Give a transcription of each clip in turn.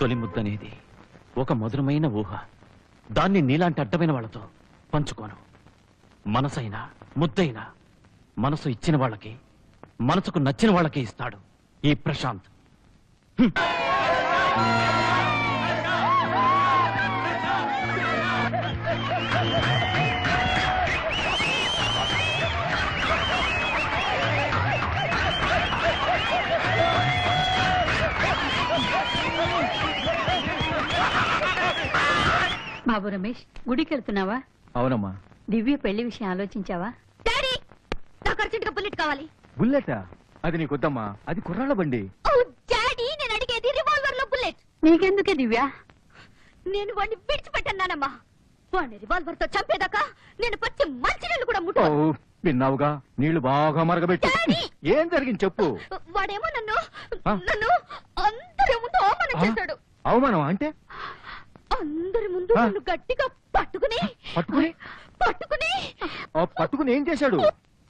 తొలి ముద్దనేది ఒక మధురమైన ఊహ. దాన్ని నీలాంటి అడ్డమైన వాళ్ళతో పంచుకోను. మనసైనా ముద్దైనా మనసు ఇచ్చిన వాళ్ళకి మనసుకు నచ్చిన వాళ్ళకి ఇస్తాడు ఈ ప్రశాంత్. బాబు రమేష్ గుడికి వెళ్తున్నావా అవునమ్మా. దివ్య పెళ్ళి విషయం ఆలోచించావా? డాడీ నాకు అర్జెంట్గా బుల్లెట్ కావాలి. బుల్లెటా? అది నీకొద్దమ్మా. అది కుర్రాళ్ళ బండి. ఓ డాడీ నేను అడిగేది రివాల్వర్లో బుల్లెట్. నీకెందుకే దివ్య? నేను వాడిని విడిచిపెట్టన్నానమ్మా. వాడిని రివాల్వర్తో చంపేదాకా నేను పచ్చి మంచినీళ్ళు కూడా ఓ ముట్టు విన్నావుగా? నీళ్ళు బాగా మరగబెట్టు! ఏం జరిగింది చెప్పు. వాడేమో నన్ను? నన్ను అందరి ముందు అవమానం? చేశాడు. అవమానం అంటే? అందరి ముందు ఆ? నన్ను గట్టిగా పట్టుకుని. పట్టుకుని? పట్టుకుని. ఆ పట్టుకుని ఏం చేశాడు?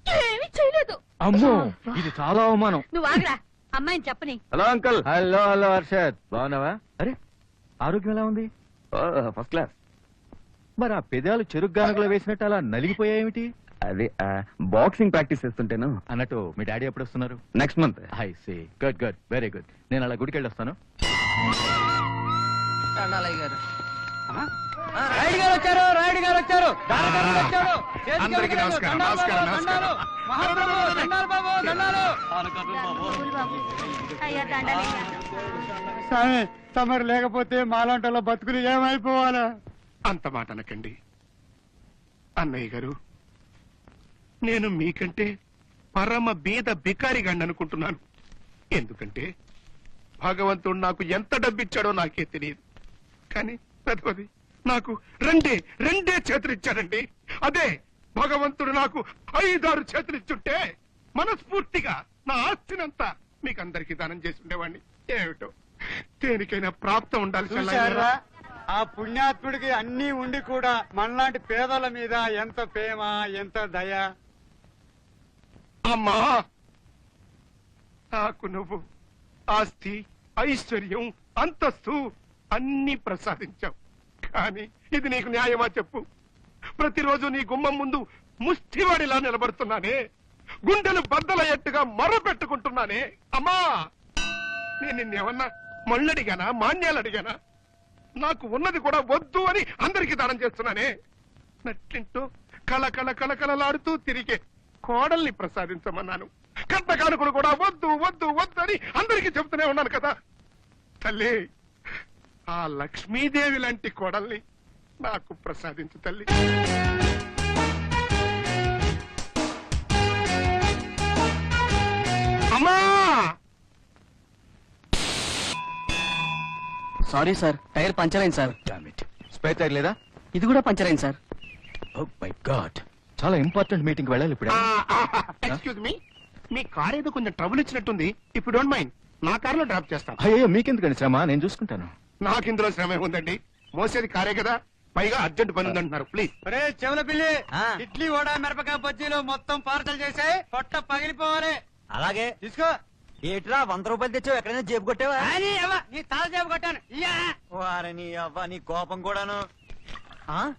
ఏమీ చేయలేదు. అమ్మో ఇది చాలా అవమానం. నువ్వు ఆగరా. అమ్మాయిని చెప్పని. Hello uncle. Hello hello Harshad. బాగున్నావా? అరే ఆరోగ్యం ఎలా ఉంది? First class. మరి ఆ పెదాలు చెరుకు గానుగలో వేసినట్టు అలా నలిగిపోయాయేమిటి అది బాక్సింగ్ ప్రాక్టీస్ చేస్తుంటేను. అన్నట్టు మీ డాడీ ఎప్పుడు వస్తున్నారు? నెక్స్ట్ మంత్ హై C. Good good. Very good. నేను అలా గుడికి రాయుడు గారు వచ్చారు రాయుడు గారు వచ్చారు. దానకర్ణుడు వచ్చారు. చేతికి అందరికీ నమస్కారం, నమస్కారం, నమస్కారం. దండాలు. మహాప్రభు దండాలు బాబు దండాలు. అయ్యా దండాలి స్వామి తమరు లేకపోతే మాలాంటి బతుకులు ఏమైపోవాలా? అంత మాట అనకండి. అన్నయ్య గారు నేను మీకంటే పరమ బీద బికారిగాండి అనుకుంటున్నాను. ఎందుకంటే భగవంతుడు నాకు ఎంత డబ్బిచ్చాడో నాకే తెలియదు. కానీ పెద్దది నాకు రెండే రెండే చేతులు ఇచ్చాడండి అదే భగవంతుడు నాకు ఐదారు చేతులు ఇచ్చుంటే మనస్ఫూర్తిగా నా ఆస్తినంతా మీకు అందరికీ దానం చేసి ఉండేవాడిని ఏమిటో దేనికైనా ప్రాప్తం ఉండాలి చూశారా. ఆ పుణ్యాత్ముడికి అన్ని ఉండి కూడా మనలాంటి పేదల మీద ఎంత ప్రేమ ఎంత దయ? అమ్మా నాకు నువ్వు ఆస్తి ఐశ్వర్యం అంతస్తు అన్ని ప్రసాదించావు. కానీ ఇది నీకు న్యాయమా చెప్పు. ప్రతిరోజు నీ గుమ్మం ముందు ముష్టివాడిలా నిలబడుతున్నానే. గుండెలు బద్దలయ్యట్టుగా మర్ర పెట్టుకుంటున్నానే అమ్మా నేను నిన్నేమన్నా మళ్ళడిగానా మాన్యాలు అడిగానా నాకు ఉన్నది కూడా వద్దు అని అందరికీ దానం చేస్తున్నానే. నట్టింటూ కళ కళ కళ కళలాడుతూ తిరిగే కోడల్ని ప్రసాదించమన్నాను. కట్ట కానుకలు కూడా వద్దు వద్దు వద్దు అని అందరికీ చెబుతూనే ఉన్నాను కదా. తల్లి ఆ లక్ష్మీదేవి లాంటి కోడల్ని నాకు ప్రసాదించు తల్లి. అమ్మా! సారీ సార్ టైర్ పంచర్ అయింది సార్. స్పేర్ టైర్ లేదా? ఇది కూడా పంచర్ అయింది సార్. ఓ మై గాడ్ చాలా ఇంపార్టెంట్ మీటింగ్ వెళ్ళాలి ఇప్పుడు. ఎక్స్క్యూజ్ మీ మీ కార్ ఏదో కొంచెం ట్రబుల్ ఇచ్చినట్టుంది. ఇప్పుడు డోంట్ మైండ్ నా కారులో డ్రాప్ చేస్తాను. అయ్యో మీకెందుకండి శ్రమ? నేను చూసుకుంటాను. నాకు ఇందులో శ్రమ ఉందండి. మోసేది కారే కదా. పైగా అర్జెంట్ పని ఉందంటున్నారు. ప్లీజ్ చెవుల పిల్లి ఇడ్లీ వడ మిరపకాయ బజ్జీలు మొత్తం పార్సల్ చేసాయి పొట్ట పగిలిపోవాలి. అలాగే. తీసుకో. ఏట్రా వంద రూపాయలు తెచ్చావు? ఎక్కడైనా జేబు కొట్టావా? అని అవ్వ, నీ తల చేపు కొట్టాను. ఇయ్యా. వారని అవ్వ నీ కోపం కూడాను. ఆ?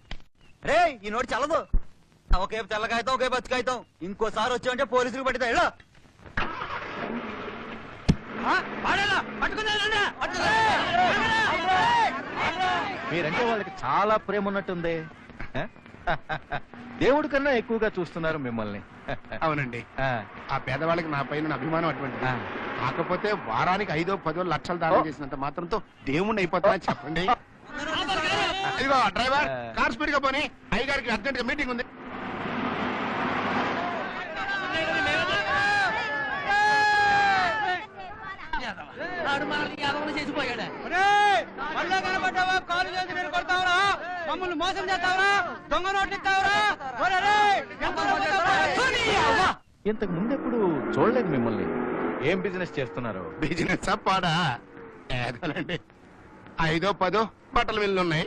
రే ఈ నోటి చల్లదు. ఒకే తెల్లకాయతం ఒకే బతుకాయతం ఇంకోసారి వచ్చావంటే పోలీసులు పడితే ఆ, మీరంటే వాళ్ళకి చాలా ప్రేమ ఉన్నట్టుంది? దేవుడి కన్నా ఎక్కువగా చూస్తున్నారు మిమ్మల్ని. అవునండి. ఆ, ఆ పేదవాళ్ళకి నా పైన అభిమానం అటువంటిది. ఆ. కాకపోతే వారానికి ఐదో పదో లక్షలు దానం చేసినంత మాత్రంతో దేవుణ్ణి అయిపోతా చెప్పండి. ఇదిగో డ్రైవర్ కార్ స్పీడ్గా పోనీ. అయ్యగారికి అర్జెంట్ మీటింగ్ ఉంది. ఒరేయ్, మళ్ళా కనపడ్డావా? కాలు చేసి మీరు కొడతావురా? మమ్మల్ని మోసం చేస్తావురా? దొంగ. ఇంతకు ముందు ఎప్పుడు చూడలేదు మిమ్మల్ని. ఏం బిజినెస్ చేస్తున్నారు? బిజినెస్ పాడా? ఏదోనండి. ఐదో పదో బట్టల మిల్లు ఉన్నాయి.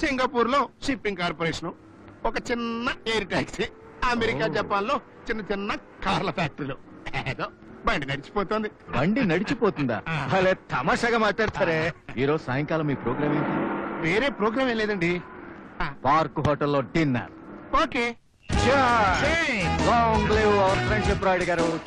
సింగపూర్లో షిప్పింగ్ కార్పొరేషన్. ఒక చిన్న ఎయిర్ టాక్సీ. అమెరికా జపాన్లో చిన్న చిన్న కార్ల ఫ్యాక్టరీలు. ఏదో బండి నడిచిపోతుంది. బండి నడిచిపోతుందా? భలే తమాషాగా మాట్లాడతారే. ఈ రోజు సాయంకాలం మీ ప్రోగ్రామ్ ఏంటి? వేరే ప్రోగ్రామ్ ఏం లేదండి. పార్క్ హోటల్లో dinner. Okay. Long live our friendship Rayudu garu.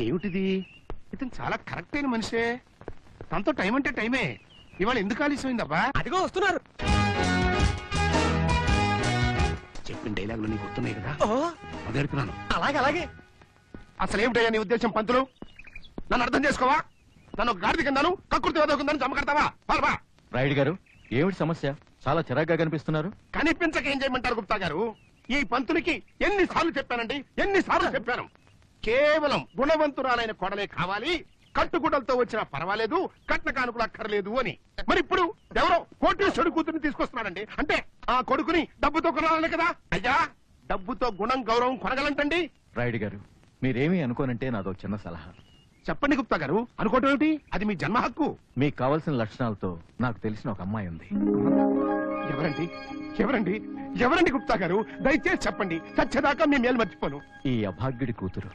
ఏమిటిది? ఇతను చాలా కరెక్ట్ అయిన మనిషే. తనతో టైం అంటే టైమే. ఇవాళ ఎందుకు ఆలస్యమైందబ్బా? అదిగో వస్తున్నారు. చెప్పిన డైలాగులు నీకు గుర్తున్నాయి కదా? ఓ అడుగుతున్నాను. అలాగే అలాగే. అసలు ఏమిటయ్యా నీ ఉద్దేశం పంతులు? నన్ను అర్థం చేసుకోవా? నన్ను ఒక గాడిద కిందను కక్కుర్తి వదకుందని జమకడతావా? పాల్వా రాయుడు గారు ఏమిటి సమస్య? చాలా చిరాగ్గా కనిపిస్తున్నారు. కనిపించక ఏం చేయమంటారు గుప్తా గారు? ఈ పంతులకి ఎన్నిసార్లు చెప్పానండి? ఎన్నిసార్లు చెప్పాను? కేవలం గుణవంతురాలైన కోడలే కావాలి. కట్టుగుడ్డలతో వచ్చినా పర్వాలేదు కట్న కానుకలు అక్కర్లేదు అని. మరి ఇప్పుడు ఎవరో కోటేశ్వరుడు కూతురుని తీసుకొస్తున్నాడండి. అంటే ఆ కొడుకుని డబ్బుతో కొనాలనే కదా? అయ్యా డబ్బుతో గుణం గౌరవం కొనగలంటండి. రాయుడు గారు మీరేమీ అనుకోనంటే నాదో చిన్న సలహా. చెప్పండి గుప్తా గారు అనుకోవటం ఏమిటి? అది మీ జన్మ హక్కు. మీకు కావలసిన లక్షణాలతో నాకు తెలిసిన ఒక అమ్మాయి ఉంది. ఎవరండి? ఎవరండి? ఎవరండి గుప్తా గారు? దయచేసి చెప్పండి. చచ్చేదాకా మీ మేలు మర్చిపోను. ఈ అభాగ్యుడి కూతురు.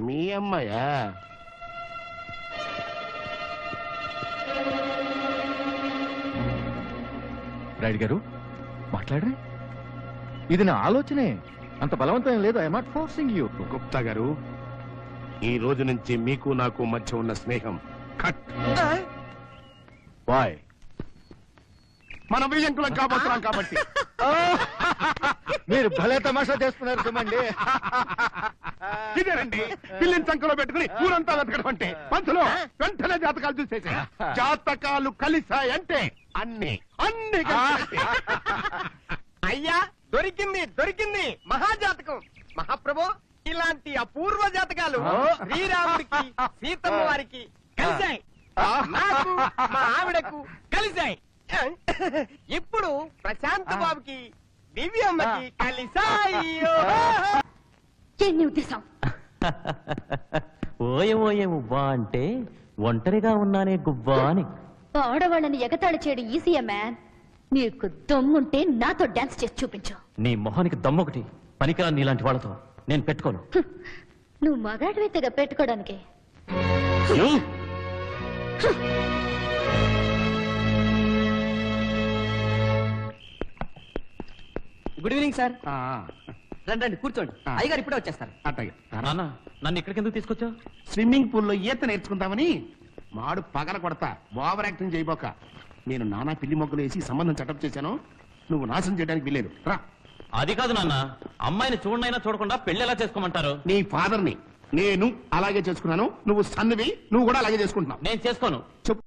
మీ అమ్మాయా? రాయుడు గారు మాట్లాడరే. ఇది నా ఆలోచనే. అంత బలవంతం లేదు. I not forcing you Gupta garu ఈ రోజు నుంచి మీకు నాకు మధ్య ఉన్న స్నేహం. కట్. బాయ్ మనం విజయంకులం కాబోతున్నాం కాబట్టి. మీరు భలే తమాషా చేస్తున్నారు చూడండి ఇదేనండి పిల్లిని సంఖలో పెట్టుకుని ఊరంతా వెతకడం అంటే. పంతులు వెంటనే జాతకాలు చూసేసా. జాతకాలు కలిసాయంటే అన్ని అన్ని కలిసాయంటే. అయ్యా దొరికింది దొరికింది. మహాజాతకం. మహాప్రభు ఇలాంటి అపూర్వ జాతకాలు శ్రీరాముడికి సీతమ్మ వారికి కలిశాయి. నాకు మా ఆవిడకు కలిశాయి. ఇప్పుడు ప్రశాంత్ బాబుకి దివ్యమ్మకి కలిశాయి. ఎన్ని ఉద్దేశం. ఓయ ఓయ ఉవ్వా అంటే ఒంటరిగా ఉన్నానే గువ్వా అని. ఆడవాళ్ళని ఎగతాళి చేయడం ఈజీయా మ్యాన్. నీకు దమ్ముంటే నాతో డాన్స్ చేసి చూపించు. నీ మొహానికి దమ్మొకటి పనికిరా నీలాంటి వాళ్ళతో నేను పెట్టుకోను. నువ్వు మగాడివైతేగా పెట్టుకోవడానికి. యూ! Good evening sir. ఆ, రండి రండి కూర్చోండి. అయ్యగారు ఇప్పుడే వచ్చేస్తారు. అట్టగే. నాన్న నన్ను ఇక్కడికి ఎందుకు తీసుకొచ్చావు? స్విమ్మింగ్ పూల్లో ఈత నేర్చుకుందామని మాడు పగల కొడతా. ఓవర్ యాక్టింగ్ చేయబోక. నేను నానా పిల్లి మొగ్గలు వేసి సంబంధం చటప్ చేశాను. నువ్వు నాశనం చేయడానికి వీలేదు రా. అది కాదు నాన్న. అమ్మాయిని చూడనైనా చూడకుండా పెళ్ళి ఎలా చేసుకోమంటారు? నీ ఫాదర్ని నేను అలాగే చేసుకున్నాను. నువ్వు సన్నివి నువ్వు కూడా అలాగే చేసుకుంటున్నావు. నేను చేసుకోను. చెప్పు.